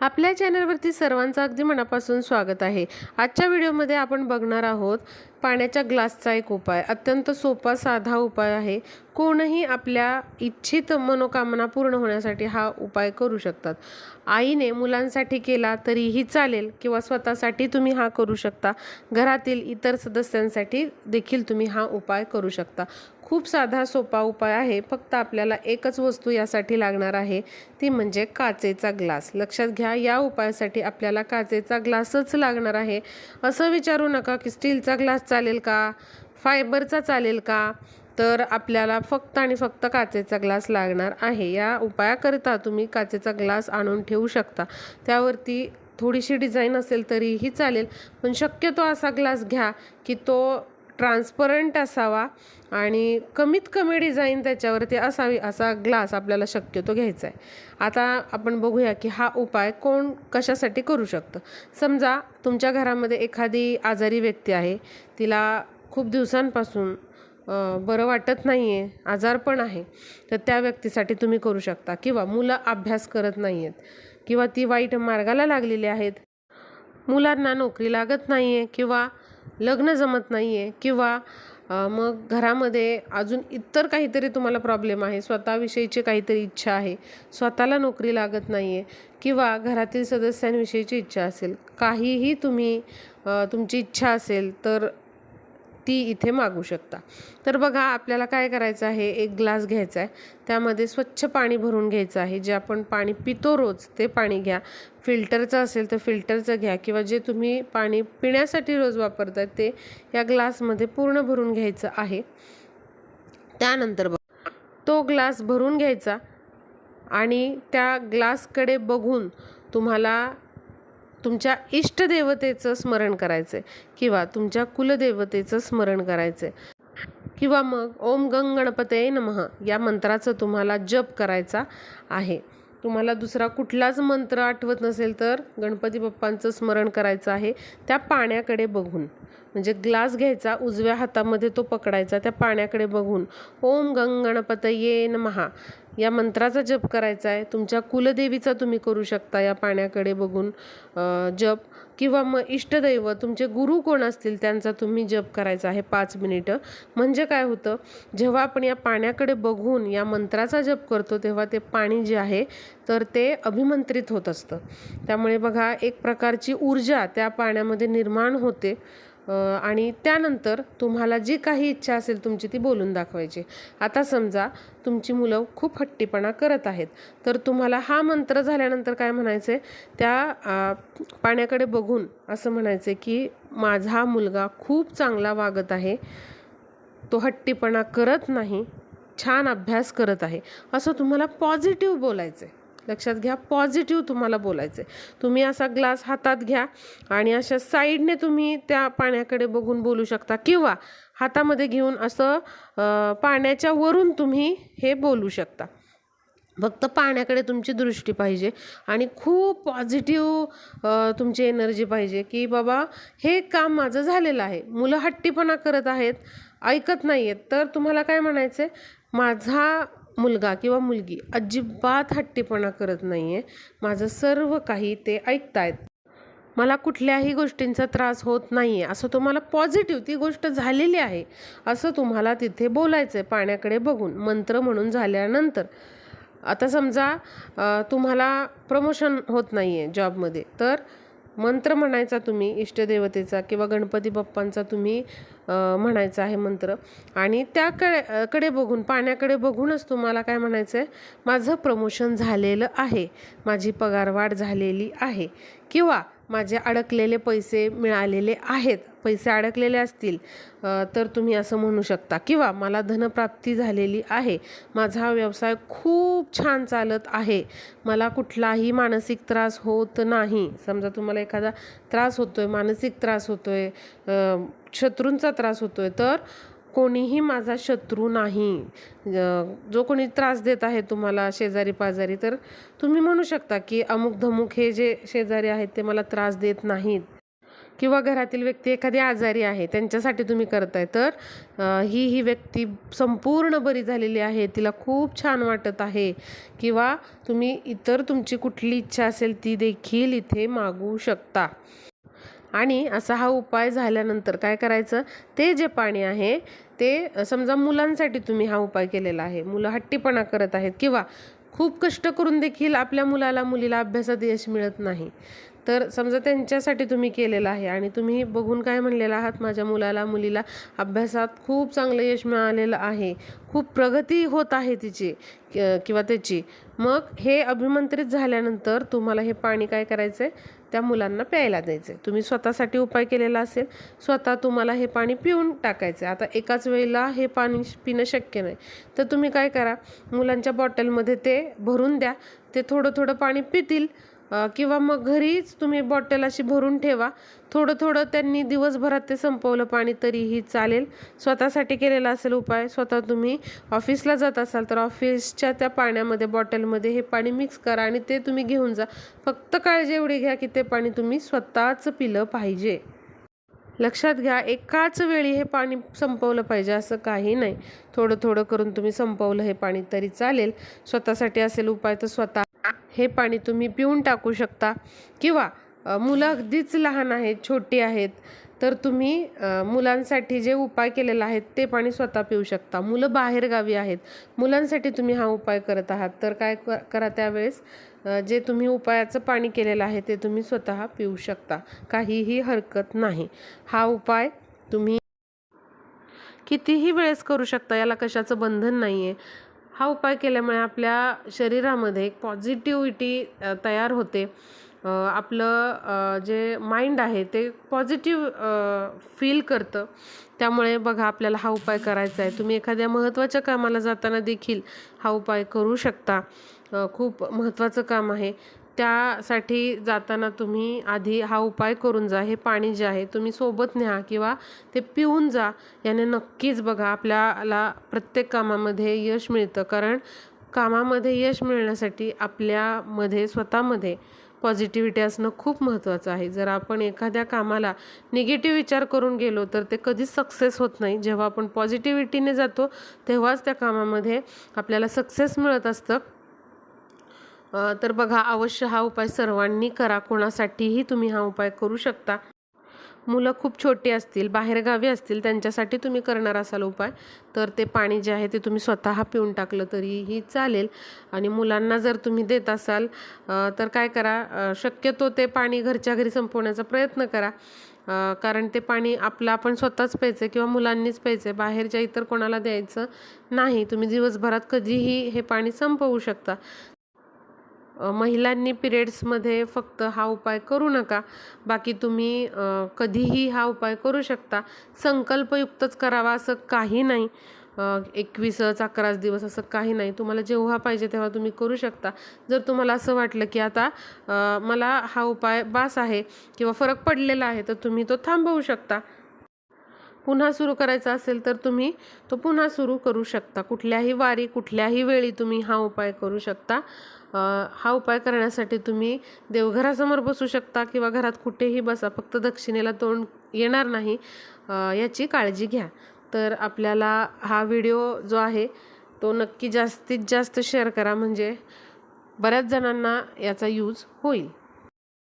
आपल्या चॅनलवरती सर्वांचं अगदी मनापासून स्वागत आहे. आजच्या व्हिडिओमध्ये आपण बघणार आहोत पाण्याच्या ग्लासचा एक उपाय. अत्यंत सोपा साधा उपाय आहे. कोणही आपल्या इच्छित मनोकामना पूर्ण होण्यासाठी हा उपाय करू शकतात. आईने मुलांसाठी केला तरीही चालेल किंवा स्वतःसाठी तुम्ही हा करू शकता. घरातील इतर सदस्यांसाठी देखील तुम्ही हा उपाय करू शकता. खूप साधा सोपा उपाय आहे. फक्त आपल्याला एकच वस्तू यासाठी लागणार आहे. ती म्हणजे काचेचा ग्लास. लक्षात घ्या या उपायासाठी आपल्याला काचेचा ग्लासच लागणार आहे. असं विचारू नका की स्टीलचा ग्लास चालेल का? फायबरचा चालेल का? तर आपल्याला फक्त आणि फक्त काचेचा ग्लास लागणार आहे. या उपायाकरिता तुम्ही काचेचा ग्लास आणून ठेवू शकता. त्यावरती थोडीशी डिझाईन असेल तरीही चालेल. पण शक्यतो असा ग्लास घ्या की तो ट्रान्सपरंट असावा आणि कमीत कमी डिझाईन त्याच्यावरती असावी असा ग्लास आपल्याला शक्यतो घ्यायचा आहे. आता आपण बघूया की हा उपाय कोण कशासाठी करू शकतं. समजा तुमच्या घरामध्ये एखादी आजारी व्यक्ती आहे तिला खूप दिवसांपासून बरं वाटत नाही आहे आजार पण आहे तर त्या व्यक्तीसाठी तुम्ही करू शकता. किंवा मुलं अभ्यास करत नाही आहेत किंवा ती वाईट मार्गाला लागलेली आहेत. मुलांना नोकरी लागत नाही आहे किंवा लग्न जमत नाही आहे किंवा मग घरामध्ये अजून इतर काहीतरी तुम्हाला प्रॉब्लेम आहे स्वतःविषयीची काहीतरी इच्छा आहे स्वतःला नोकरी लागत नाही आहे किंवा घरातील सदस्यांविषयीची इच्छा असेल काहीही तुम्ही तुमची इच्छा असेल तर ती इथे मागू शकता. तर बघा आपल्याला काय करायचं आहे? एक ग्लास घ्यायचा आहे. त्यामध्ये स्वच्छ पाणी भरून घ्यायचं आहे. जे आपण पाणी पितो रोज ते पाणी घ्या. फिल्टरचं असेल तर फिल्टरचं घ्या किंवा जे तुम्ही पाणी पिण्यासाठी रोज वापरता ते या ग्लासमध्ये पूर्ण भरून घ्यायचं आहे. त्यानंतर बघ तो ग्लास भरून घ्यायचा आणि त्या ग्लासकडे बघून तुम्हाला तुमच्या इष्टदेवतेचं स्मरण करायचं आहे किंवा तुमच्या कुलदेवतेचं स्मरण करायचं आहे किंवा मग ओम गंग गणपते नमः या मंत्राचं तुम्हाला जप करायचा आहे. तुम्हाला दुसरा कुठलाच मंत्र आठवत नसेल तर गणपती बाप्पांचं स्मरण करायचं आहे त्या पाण्याकडे बघून. म्हणजे ग्लास घ्यायचा उजव्या हातामध्ये तो पकडायचा त्या पाण्याकडे बघून. ओम गंग गणपतये नमहा या मंत्राचा जप करायचा आहे. तुमच्या कुलदेवीचा तुम्ही करू शकता या पाण्याकडे बघून जप. किंवा मग इष्टदैव तुमचे गुरु कोण असतील त्यांचा तुम्ही जप करायचा आहे पाच मिनिटं. म्हणजे काय होतं जेव्हा आपण या पाण्याकडे बघून या मंत्राचा जप करतो तेव्हा ते पाणी जे आहे तर ते अभिमंत्रित होत असतं. त्यामुळे बघा एक प्रकारची ऊर्जा त्या पाण्यामध्ये निर्माण होते. आणि त्यानंतर तुम्हाला जी काही इच्छा असेल तुमची ती बोलून दाखवायची. आता समजा तुमची मुलं खूप हट्टीपणा करत आहेत तर तुम्हाला हा मंत्र झाल्यानंतर काय म्हणायचं आहे त्या पाण्याकडे बघून असं म्हणायचं आहे की माझा मुलगा खूप चांगला वागत आहे तो हट्टीपणा करत नाही छान अभ्यास करत आहे असं तुम्हाला पॉझिटिव्ह बोलायचं आहे लक्षात घ्या. पॉझिटिव्ह तुम्हाला बोलायचं आहे तुम्ही असा ग्लास हातात घ्या आणि अशा साईडने तुम्ही त्या पाण्याकडे बघून बोलू शकता किंवा हातामध्ये घेऊन असं पाण्याच्या वरून तुम्ही हे बोलू शकता. फक्त पाण्याकडे तुमची दृष्टी पाहिजे आणि खूप पॉझिटिव्ह तुमची एनर्जी पाहिजे की बाबा हे काम माझं झालेलं आहे. मुलं हट्टीपणा करत आहेत ऐकत नाही आहेत तर तुम्हाला काय म्हणायचं आहे माझा मुलगा किंवा मुलगी अजिबात हट्टीपणा करत नाही आहे माझं सर्व काही ते ऐकतायत. मला कुठल्याही गोष्टींचा त्रास होत नाही आहे असं तुम्हाला पॉझिटिव्ह ती गोष्ट झालेली आहे. असं तुम्हाला तिथे बोलायचं आहे पाण्याकडे बघून. मंत्र म्हणून झाल्यानंतर. आता समजा तुम्हाला प्रमोशन होत नाही आहे जॉबमध्ये तर मंत्र म्हणायचा तुम्ही इष्टदेवतेचा किंवा गणपती बाप्पांचा तुम्ही म्हणायचा आहे मंत्र. आणि त्याकडे कडे बघून पाण्याकडे बघूनच तुम्हाला काय म्हणायचं आहे माझं प्रमोशन झालेलं आहे. माझी पगारवाढ झालेली आहे. किंवा माझे अडकलेले पैसे मिळालेले आहेत. पैसे अडकलेले असतील तर तुम्ही असं म्हणू शकता. किंवा मला धनप्राप्ती झालेली आहे. माझा व्यवसाय खूप छान चालत आहे. मला कुठलाही मानसिक त्रास होत नाही. समजा तुम्हाला एखादा त्रास होतो आहे मानसिक त्रास होतो आहे शत्रूंचा त्रास होतो आहे तर कोणीही माझा शत्रू नाही. जो कोणी त्रास देत आहे तुम्हाला शेजारी पाजारी तर तुम्ही म्हणू शकता की अमुक धमुक हे जे शेजारी आहेत ते मला त्रास देत नाहीत. किंवा घरातील व्यक्ती एखादी आजारी आहे त्यांच्यासाठी तुम्ही करताय तर ही ही व्यक्ती संपूर्ण बरी झालेली आहे तिला खूप छान वाटत आहे. किंवा तुम्ही इतर तुमची कुठली इच्छा असेल ती देखील इथे मागू शकता. आणि असा हा उपाय झाल्यानंतर काय करायचं? ते जे पाणी आहे ते समजा मुलांसाठी तुम्ही हा उपाय केलेला आहे. मुलं हट्टीपणा करत आहेत किंवा खूप कष्ट करून देखील आपल्या मुलाला मुलीला अभ्यासात यश मिळत नाही. तर समजा त्यांच्यासाठी तुम्ही केलेलं आहे आणि तुम्ही बघून काय म्हणलेलं आहात? माझ्या मुलाला मुलीला अभ्यासात खूप चांगलं यश मिळालेलं आहे. खूप प्रगती होत आहे तिची किंवा त्याची. मग हे अभिमंत्रित झाल्यानंतर तुम्हाला हे पाणी काय करायचं आहे त्या मुलांना प्यायला द्यायचं आहे तुम्ही स्वतःसाठी उपाय केलेला असेल स्वतः तुम्हाला हे पाणी पिऊन टाकायचं आहे आता एकाच वेळेला हे पाणी पिणं शक्य नाही. तर तुम्ही काय करा मुलांच्या बॉटलमध्ये ते भरून द्या. ते थोडं थोडं पाणी पितील. किंवा मग घरीच तुम्ही बॉटल अशी भरून ठेवा. थोडं थोडं त्यांनी दिवसभरात ते संपवलं पाणी तरीही चालेल. स्वतःसाठी केलेला असेल उपाय स्वतः तुम्ही ऑफिसला जात असाल तर ऑफिसच्या त्या पाण्यामध्ये बॉटलमध्ये हे पाणी मिक्स करा आणि ते तुम्ही घेऊन जा. फक्त काळजी एवढी घ्या की ते पाणी तुम्ही स्वतःच पिलं पाहिजे. लक्षात घ्या एकाच वेळी हे पाणी संपवलं पाहिजे असं काही नाही. थोडं थोडं करून तुम्ही संपवलं हे पाणी तरी चालेल. स्वतःसाठी असेल उपाय तर स्वतः हे पाणी तुम्ही पिऊन टाकू शकता. किंवा मुलं अगदीच लहान आहेत छोटी आहेत तर तुम्ही मुलांसाठी जे उपाय केलेला आहेत ते पाणी स्वतः पिऊ शकता. मुलं बाहेरगावी आहेत मुलांसाठी तुम्ही हा उपाय करत आहात. तर काय करा त्यावेळेस जे तुम्ही उपायाचं पाणी केलेलं आहे ते तुम्ही स्वतः पिऊ शकता. काहीही हरकत नाही. हा उपाय तुम्ही कितीही वेळेस करू शकता याला कशाचं बंधन नाही आहे हा उपाय केल्यामुळे आपल्या शरीरामध्ये एक पॉझिटिव्हिटी तयार होते. आपलं जे माइंड आहे ते पॉझिटिव्ह फील करतं. त्यामुळे बघा आपल्याला हा उपाय करायचा आहे. तुम्ही एखाद्या महत्त्वाच्या कामाला जाताना देखील हा उपाय करू शकता. खूप महत्त्वाचं काम आहे. त्यासाठी जाताना तुम्ही आधी हा उपाय करून जा हे पाणी जे आहे तुम्ही सोबत न्या किंवा ते पिऊन जा. याने नक्कीच बघा आपल्याला प्रत्येक कामामध्ये यश मिळतं. कारण कामामध्ये यश मिळण्यासाठी आपल्यामध्ये स्वतःमध्ये पॉझिटिव्हिटी असणं खूप महत्त्वाचं आहे. जर आपण एखाद्या कामाला निगेटिव्ह विचार करून गेलो तर ते कधीच सक्सेस होत नाही. जेव्हा आपण पॉझिटिव्हिटीने जातो तेव्हाच त्या कामामध्ये आपल्याला सक्सेस मिळत असतं. तर बघा अवश्य हा उपाय सर्वांनी करा. कोणासाठीही तुम्ही हा उपाय करू शकता. मुलं खूप छोटी असतील बाहेरगावी असतील त्यांच्यासाठी तुम्ही करणार असाल उपाय. तर ते पाणी जे आहे ते तुम्ही स्वतः पिऊन टाकलं तरीही चालेल. आणि मुलांना जर तुम्ही देत असाल तर काय करा शक्यतो ते पाणी घरच्या घरी संपवण्याचा प्रयत्न करा. कारण ते पाणी आपलं आपण स्वतःच प्यायचं किंवा मुलांनीच प्यायचं बाहेरच्या इतर कोणाला द्यायचं नाही. तुम्ही दिवसभरात कधीही हे पाणी संपवू शकता. महिलांनी पिरियड्समध्ये फक्त हा उपाय करू नका. बाकी तुम्ही कधीही हा उपाय करू शकता. संकल्पयुक्तच करावा असं काही नाही. एकवीसच अकराच दिवस असं काही नाही. तुम्हाला जेव्हा पाहिजे तेव्हा तुम्ही करू शकता. जर तुम्हाला असं वाटलं की आता मला हा उपाय बास आहे किंवा फरक पडलेला आहे तर तुम्ही तो थांबवू शकता. पुन्हा सुरू करायचा असेल तर तुम्ही तो पुन्हा सुरू करू शकता. कुठल्याही वारी कुठल्याही वेळी तुम्ही हा उपाय करू शकता. हा उपाय करण्यासाठी तुम्ही देवघरासमोर बसू शकता किंवा घरात कुठेही बसा. फक्त दक्षिणेला तोंड येणार नाही याची काळजी घ्या. तर आपल्याला हा व्हिडिओ जो आहे तो नक्की जास्तीत जास्त शेअर करा. म्हणजे बऱ्याच जणांना याचा यूज होईल.